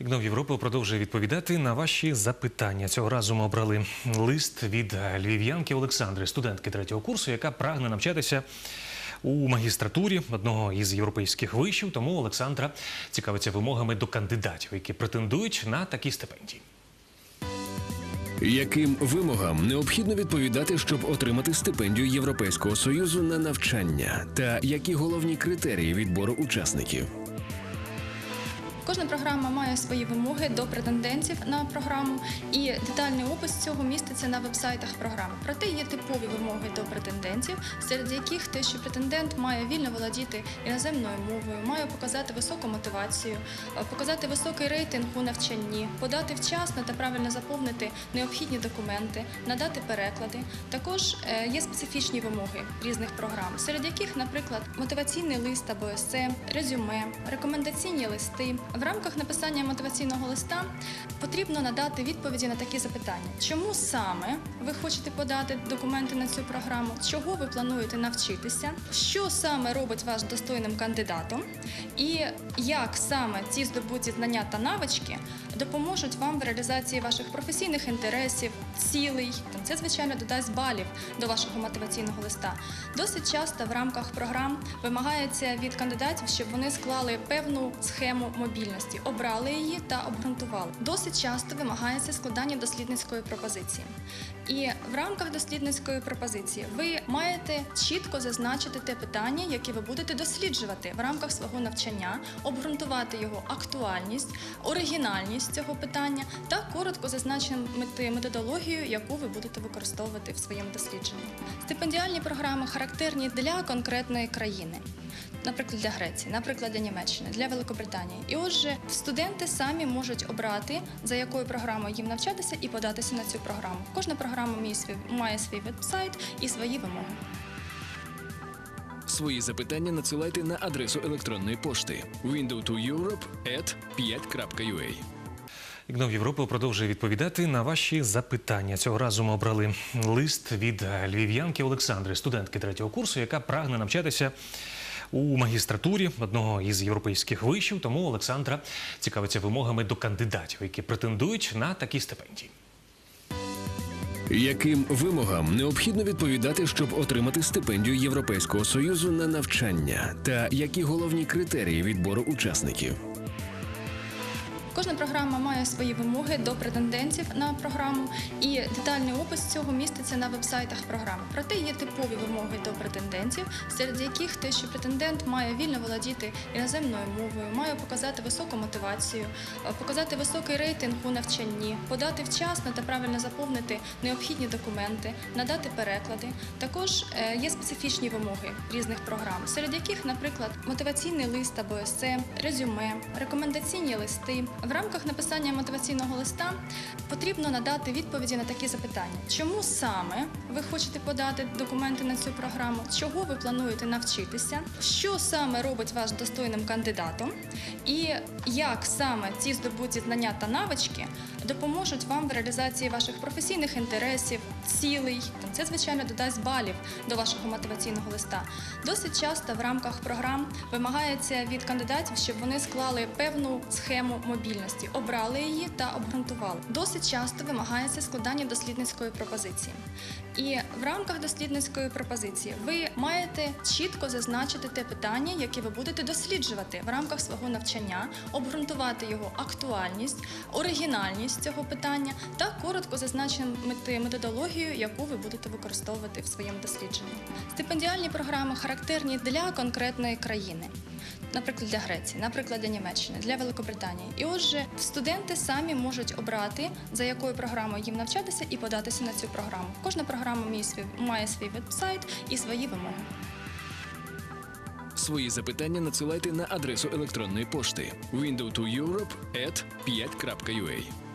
Ігнов Європа продовжує відповідати на ваші запитання. Цього разу ми обрали лист від львів'янки Олександри, студентки третього курсу, яка прагне навчатися у магістратурі одного із європейських вишів. Тому Олександра цікавиться вимогами до кандидатів, які претендують на такі стипендії. Яким вимогам необхідно відповідати, щоб отримати стипендію Європейського союзу на навчання, та які головні критерії відбору учасників? Кожна програма має свої вимоги до претендентів на програму, і детальний опис цього міститься на вебсайтах програми. Проте є типові вимоги до претендентів, серед яких те, що претендент має вільно володіти іноземною мовою, має показати високу мотивацію, е, показати високий рейтинг у навчанні, подати вчасно та правильно заповнити необхідні документи, надати переклади. Також е, є специфічні вимоги різних програм, серед яких, наприклад, мотиваційний лист або есе, резюме, рекомендаційні листи. В рамках написання мотиваційного листа потрібно надати відповіді на такі запитання: чому саме ви хочете подати документи на цю програму, чого ви плануєте навчитися, що саме робить вас достойним кандидатом, і як саме ці здобуті знання та навички допоможуть вам в реалізації ваших професійних інтересів, цілей. Це, звичайно, додасть балів до вашого мотиваційного листа. Досить часто в рамках програм вимагається від кандидатів, щоб вони склали певну схему мобільності, обрали її та обґрунтували. Досить часто вимагається складання дослідницької пропозиції. І в рамках дослідницької пропозиції ви маєте чітко зазначити те питання, яке ви будете досліджувати в рамках свого навчання, обґрунтувати його актуальність, оригінальність цього питання та коротко зазначити методологію, яку ви будете використовувати в своєму дослідженні. Стипендіальні програми характерні для конкретної країни. Наприклад, для Греції, наприклад, для Німеччини, для Великобританії. І отже, студенти самі можуть обрати, за якою програмою їм навчатися і податися на цю програму. Кожна програма має свій, має свій веб-сайт і свої вимоги. Свої запитання надсилайте на адресу електронної пошти window2europe@5.ua. Ігнов Європа продовжує відповідати на ваші запитання. Цього разу ми обрали лист від львів'янки Олександри, студентки третього курсу, яка прагне навчатися у магістратурі одного із європейських вишів. Тому Олександра цікавиться вимогами до кандидатів, які претендують на такі стипендії. Яким вимогам необхідно відповідати, щоб отримати стипендію Європейського союзу на навчання, та які головні критерії відбору учасників? Кожна програма має свої вимоги до претендентів на програму, і детальний опис цього міститься на вебсайтах програми. Проте є типові вимоги до претендентів, серед яких те, що претендент має вільно володіти іноземною мовою, має показати високу мотивацію, е, показати високий рейтинг у навчанні, подати вчасно та правильно заповнити необхідні документи, надати переклади. Також е, є специфічні вимоги різних програм, серед яких, наприклад, мотиваційний лист або есе, резюме, рекомендаційні листи. Рамках написання мотиваційного листа потрібно надати відповіді на такі запитання: чому саме ви хочете подати документи на цю програму, чого ви плануєте навчитися, що саме робить вас достойним кандидатом, і як саме ці здобуті знання та навички допоможуть вам в реалізації ваших професійних інтересів, цілей. Це, звичайно, додасть балів до вашого мотиваційного листа. Досить часто в рамках програм вимагається від кандидатів, щоб вони склали певну схему мобільності, обрали її та обґрунтували. Досить часто вимагається складання дослідницької пропозиції. І в рамках дослідницької пропозиції ви маєте чітко зазначити те питання, яке ви будете досліджувати в рамках свого навчання, обґрунтувати його актуальність, оригінальність цього питання та коротко зазначити методологію, яку ви будете використовувати в своєму дослідженні. Стипендіальні програми характерні для конкретної країни. Наприклад, для Греції, наприклад, для Німеччини, для Великобританії. І отже, студенти самі можуть обрати, за якою програмою їм навчатися і податися на цю програму. Кожна програма має свій, має свій веб-сайт і свої вимоги. Свої запитання надсилайте на адресу електронної пошти window2europe@5.ua.